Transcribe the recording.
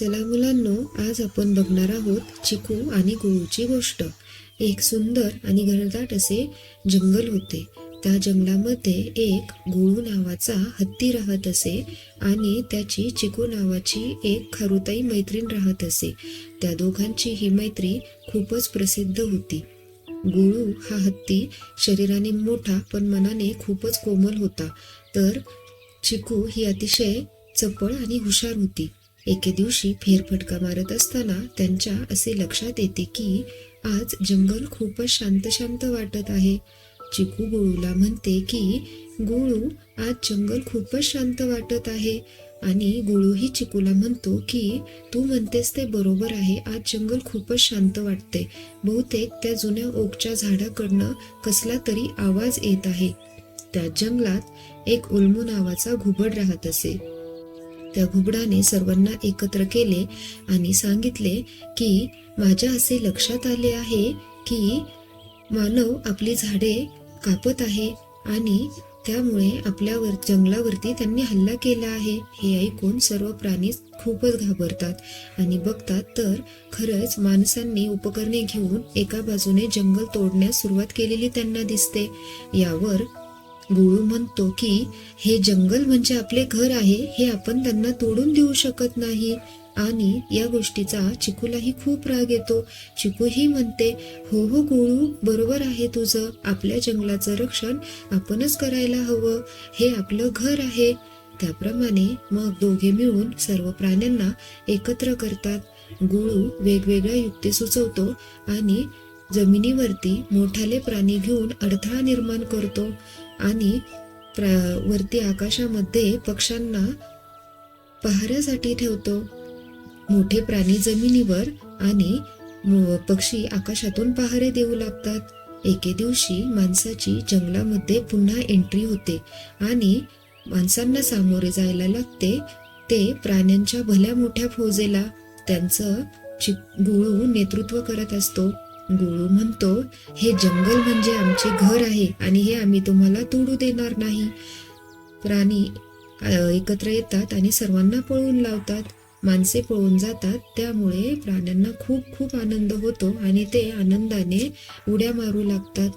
चला मुलांनो आज आपण बघणार आहोत चिकू आणि गुळूची गोष्ट. एक सुंदर आणि घनदाट असे जंगल होते. त्या जंगलामध्ये एक गुळू नावाचा हत्ती राहत असे आणि त्याची चिकू नावाची एक खारुताई मैत्रीण राहत असे. त्या दोघांची ही मैत्री खूपच प्रसिद्ध होती. गुळू हा हत्ती शरीराने मोठा पण मनाने खूपच कोमल होता. तर चिकू ही अतिशय चपळ आणि हुशार होती. एके दिवशी फेरफटका मारत असताना त्यांच्या असे लक्षात येते की आज जंगल खूपच शांत शांत वाटत आहे. चिकू गुळूला म्हणते की गुळू आज जंगल खूपच शांत वाटत आहे. आणि गुळूही चिकूला म्हणतो की तू म्हणतेस ते बरोबर आहे आज जंगल खूपच शांत वाटते. बहुतेक त्या जुन्या ओकच्या झाडाकडनं कसला तरी आवाज येत आहे. त्या जंगलात एक उल्मू नावाचा घुबड राहत असे. त्या घुबडाने सर्वांना एकत्र केले आणि सांगितले की माझ्या असे लक्षात आले आहे की मानव आपली झाडे कापत आहे आणि त्यामुळे आपल्यावर जंगलावरती त्यांनी हल्ला केला आहे. हे ऐकून सर्व प्राणी खूपच घाबरतात आणि बघतात तर खरंच माणसांनी उपकरणे घेऊन एका बाजूने जंगल तोडण्यास सुरुवात केलेली त्यांना दिसते. यावर गुळू म्हणतो की हे जंगल म्हणजे आपले घर आहे हे आपण त्यांना तोडून देऊ शकत नाही. आणि या गोष्टीचा चिकूलाही खूप राग येतो. चिकूही म्हणते हो हो गुळू बरोबर आहे तुझं. आपल्या जंगलाचं रक्षण आपणच करायला हवं. हे आपलं घर आहे. त्याप्रमाणे मग दोघे मिळून सर्व प्राण्यांना एकत्र करतात. गुळू वेगवेगळ्या युक्ती सुचवतो आणि जमिनीवरती मोठाले प्राणी घेऊन अडथळा निर्माण करतो आणि प्रा- वरती आकाशामध्ये पक्ष्यांना पहाऱ्यासाठी ठेवतो. मोठे प्राणी जमिनीवर आणि पक्षी आकाशातून पहारे देऊ लागतात. एके दिवशी माणसाची जंगलामध्ये पुन्हा एंट्री होते आणि माणसांना सामोरे जायला लागते. ते प्राण्यांच्या भल्या मोठ्या फौजेला त्यांचं चि गुळू नेतृत्व करत असतो. गुळू म्हणतो हे जंगल म्हणजे आमचे घर आहे आणि हे आम्ही तुम्हाला तोडू देणार नाही. प्राणी एकत्र येतात आणि सर्वांना पळवून लावतात. माणसे पळून जातात त्यामुळे प्राण्यांना खूप खूप आनंद होतो आणि ते आनंदाने उड्या मारू लागतात.